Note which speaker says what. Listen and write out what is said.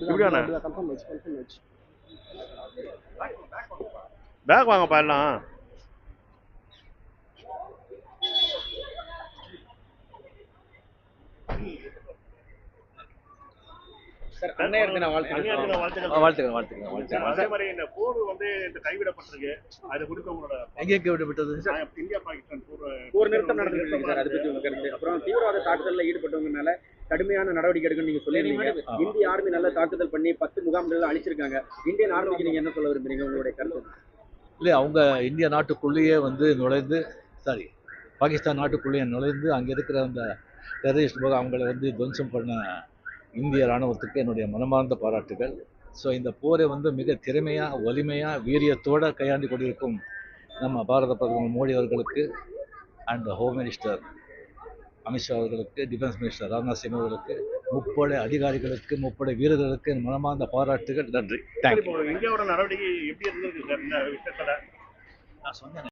Speaker 1: இப்படியாண்ணே?
Speaker 2: Confirm ஆச்சு confirm ஆச்சு
Speaker 1: பேக் அந்நியர் தின
Speaker 3: வாழ்த்துக்கள்
Speaker 1: வாழ்த்துக்கள் அதே மாதிரி இந்த போர் வந்து இந்த கைவிடப்பட்டிருக்கு. அது குறித்து உங்களோட
Speaker 4: எங்கே விடப்பட்டது
Speaker 1: இந்தியா பாகிஸ்தான் போர்
Speaker 3: நிறுத்தம் நடந்துருக்கு சார் அதை கருத்து. அப்புறம் தீவிரவாத தாக்குதல்ல ஈடுபட்டவங்க மேல கடுமையான நடவடிக்கை எடுக்கணும்னு நீங்க சொல்லிருந்தீங்க இந்திய ஆர்மி நல்ல தாக்குதல் பண்ணி பத்து முகாம்கள் அழிச்சிருக்காங்க. இந்தியன் ஆர்மிக்கு நீங்க என்ன சொல்ல விரும்புறீங்க உங்களுடைய கருத்து?
Speaker 4: இல்லை அவங்க இந்திய நாட்டுக்குள்ளேயே வந்து நுழைந்து சாரி பாகிஸ்தான் நாட்டுக்குள்ளேயே நுழைந்து அங்கே இருக்கிற அந்த டெரரிஸ்ட் போக அவங்கள வந்து துவம்சம் பண்ண இந்திய ராணுவத்துக்கு என்னுடைய மனமார்ந்த பாராட்டுகள். ஸோ இந்த போரை வந்து மிக திறமையாக வலிமையாக வீரியத்தோடு கையாண்டு கொண்டிருக்கும் நம்ம பாரத பிரதமர் மோடி அவர்களுக்கு அண்ட் ஹோம் மினிஸ்டர் அமித்ஷா அவர்களுக்கு டிஃபென்ஸ் மினிஸ்டர் ராஜ்நாத் சிங் அவர்களுக்கு முப்படை அதிகாரிகளுக்கு முப்படை வீரர்களுக்கு மனமார்ந்த பாராட்டுகள். நன்றி. தேங்க்யூ
Speaker 1: இந்தியாவோட நடவடிக்கை எப்படி விஷயத்துல?
Speaker 4: நான் சொன்னேன்